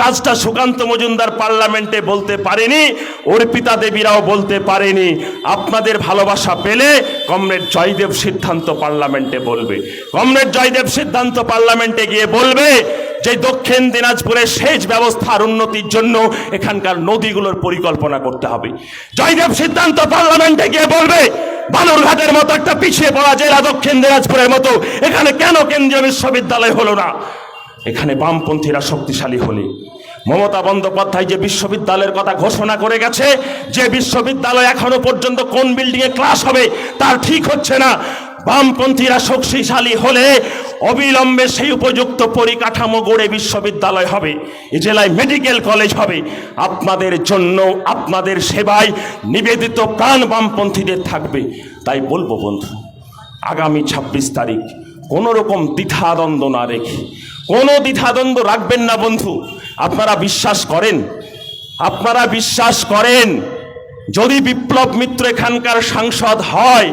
কাজটা সুকান্ত মজুমদার পার্লামেন্টে বলতে পারেনি, অর্পিতা দেবীরাও বলতে পারেনি। আপনাদের ভালোবাসা পেলে কমরেড জয়দেব সিদ্ধান্ত পার্লামেন্টে বলবে। কমরেড জয়দেব সিদ্ধান্ত পার্লামেন্টে গিয়ে বলবে যে দক্ষিণ দিনাজপুরের সেচ ব্যবস্থার উন্নতির জন্য এখানকার নদীগুলোর পরিকল্পনা করতে হবে। জয়দেব সিদ্ধান্ত পার্লামেন্টে গিয়ে বলবে, বালুরঘাটের মতো একটা পিছিয়ে পড়া জেলা দক্ষিণ দিনাজপুরের মতো, এখানে কেন কেন্দ্রীয় বিশ্ববিদ্যালয় হলো না? এখানে বামপন্থীরা শক্তিশালী হলে। মমতা বন্দ্যোপাধ্যায় যে বিশ্ববিদ্যালয়ের কথা ঘোষণা করে গেছে, যে বিশ্ববিদ্যালয় এখনও পর্যন্ত কোন বিল্ডিংয়ে ক্লাস হবে, তার ঠিক হচ্ছে না। বামপন্থীরা শক্তিশালী হলে অবিলম্বে সেই উপযুক্ত পরিকাঠামো গড়ে বিশ্ববিদ্যালয় হবে, এ জেলায় মেডিকেল কলেজ হবে। আপনাদের জন্য, আপনাদের সেবায় নিবেদিত প্রাণ বামপন্থীদের থাকবে। তাই বলব বন্ধু, আগামী ছাব্বিশ তারিখ কোনো রকম দ্বিধাদ্বন্দ্ব না রেখে কোনো দ্বিধাদ্বন্দ্ব রাখবেন না, বন্ধু। আপনারা বিশ্বাস করেন। আপনারা বিশ্বাস করেন। যদি বিপ্লব মিত্র এখানকার সাংসদ হয়,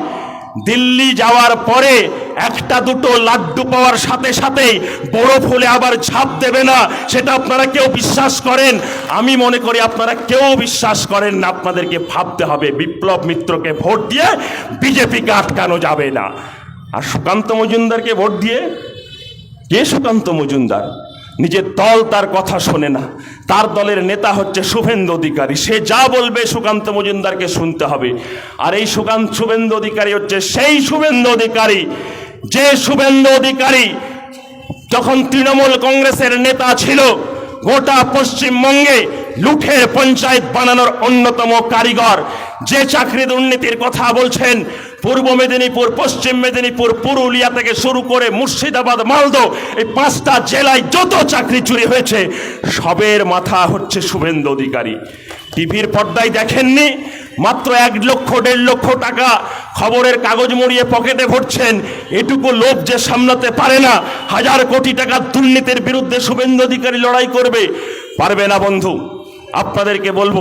দিল্লি যাওয়ার পরে একটা দুটো লাড্ডু পাওয়ার সাথে সাথেই বড় ফুলে আবার ঝাঁপ দেবে না, সেটা আপনারা কেউ বিশ্বাস করেন? আমি মনে করি আপনারা কেউ বিশ্বাস করেন না, আপনাদেরকে ভাবতে হবে। বিপ্লব মিত্রকে ভোট দিয়ে বিজেপিকে আটকানো যাবে না। আর সুকান্ত মজুমদারকে ভোট দিয়ে কে সুকান্ত মজুমদার নিজের দল তার কথা শোনে না। তার দলের নেতা হচ্ছে শুভেন্দু অধিকারী। সে যা বলবে সুকান্ত মজুমদারকে শুনতে হবে। আর এই সুকান্ত, শুভেন্দু অধিকারী হচ্ছে সেই শুভেন্দু অধিকারী। যে শুভেন্দু অধিকারী যখন তৃণমূল কংগ্রেসের নেতা ছিল গোটা পশ্চিমবঙ্গে লুঠের পঞ্চায়েত বানানোর অন্যতম কারিগর। যে চাকরি দুর্নীতির কথা বলছেন, পূর্ব মেদিনীপুর, পশ্চিম মেদিনীপুর, পুরুলিয়া থেকে শুরু করে মুর্শিদাবাদ মালদো এই পাঁচটা জেলায় যত চাকরি চুরি হয়েছে, সবের মাথা হচ্ছে শুভেন্দু অধিকারী। টিভির পর্দায় দেখেননি, মাত্র এক লক্ষ, দেড় লক্ষ টাকা খবরের কাগজ মুড়িয়ে পকেটে ভরছেন এটুকু লোভ যে সামলাতে পারে না, হাজার কোটি টাকার দুর্নীতির বিরুদ্ধে শুভেন্দু অধিকারী লড়াই করবে। পারবে না বন্ধু। আপনাদেরকে বলব,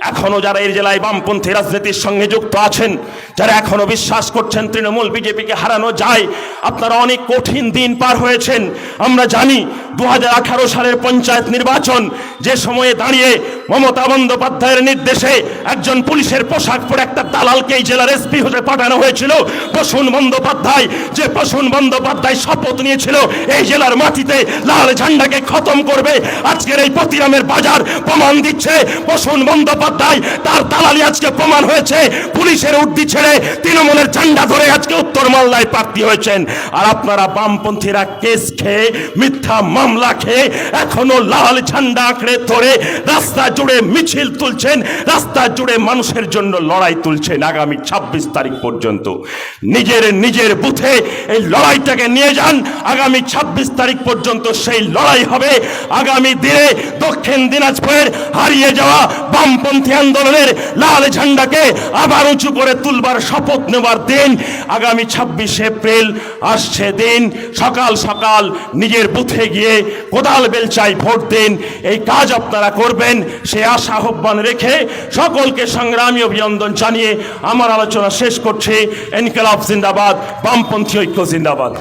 এখনও যারা এই জেলায় বামপন্থী রাজনীতির সঙ্গে যুক্ত আছেন, যারা এখনও বিশ্বাস করছেন তৃণমূল বিজেপিকে হারানো যায়, আপনারা অনেক কঠিন দিন পার হয়েছেন। আমরা জানি দু হাজার আঠারো সালের পঞ্চায়েত নির্বাচন যে সময়ে দাঁড়িয়ে মমতা বন্দ্যোপাধ্যায়ের নির্দেশে একজন পুলিশের পোশাক পরে একটা দালালকে এই জেলার এসপি হতে পাঠানো হয়েছিল প্রসূন বন্দ্যোপাধ্যায়। যে প্রসূন বন্দ্যোপাধ্যায় শপথ নিয়েছিল, এই জেলার মাটিতে লাল ঝান্ডাকে খতম করবে। আজকের এই পতিরামের বাজার প্রমাণ দিচ্ছে প্রসূন বন্দ্যোপাধ্যায়, তার দালালি আজকে প্রমাণ হয়েছে। পুলিশের উর্দি ছেড়ে তৃণমূলের ঝান্ডা ধরে আজকে উত্তর মালদায় প্রার্থী হয়েছেন। আর আপনারা বামপন্থীরা কেস খেয়ে মিথ্যা মামলা খেয়ে এখনও লাল ঝান্ডা আঁকড়ে ধরে রাস্তা জুড়ে মিছিল তুলছেন, রাস্তা জুড়ে মানুষের জন্য লড়াই তুলছেন আগামী ছাব্বিশ তারিখ পর্যন্ত। নিজের নিজের বুথে এই লড়াইটাকে নিয়ে যান, আগামী ছাব্বিশ তারিখ পর্যন্ত সেই লড়াই হবে। আগামী দিনে দক্ষিণ দিনাজপুরের হারিয়ে যাওয়া বামপন্থী আন্দোলনের লাল ঝান্ডাকে আবার উঁচু করে তুলবার শপথ নেবার দিন, আগামী ছাব্বিশে এপ্রিল আসছে দিন। সকাল সকাল নিজের বুথে গিয়ে কোদাল বেলচাই ভোট দিন। এই কাজ আপনারা করবেন, সে আশা আহ্বান রেখে সকলকে সংগ্রামী অভিনন্দন জানিয়ে আমার আলোচনা শেষ করছে। এনকেলাফ জিন্দাবাদ, বামপন্থী ঐক্য জিন্দাবাদ।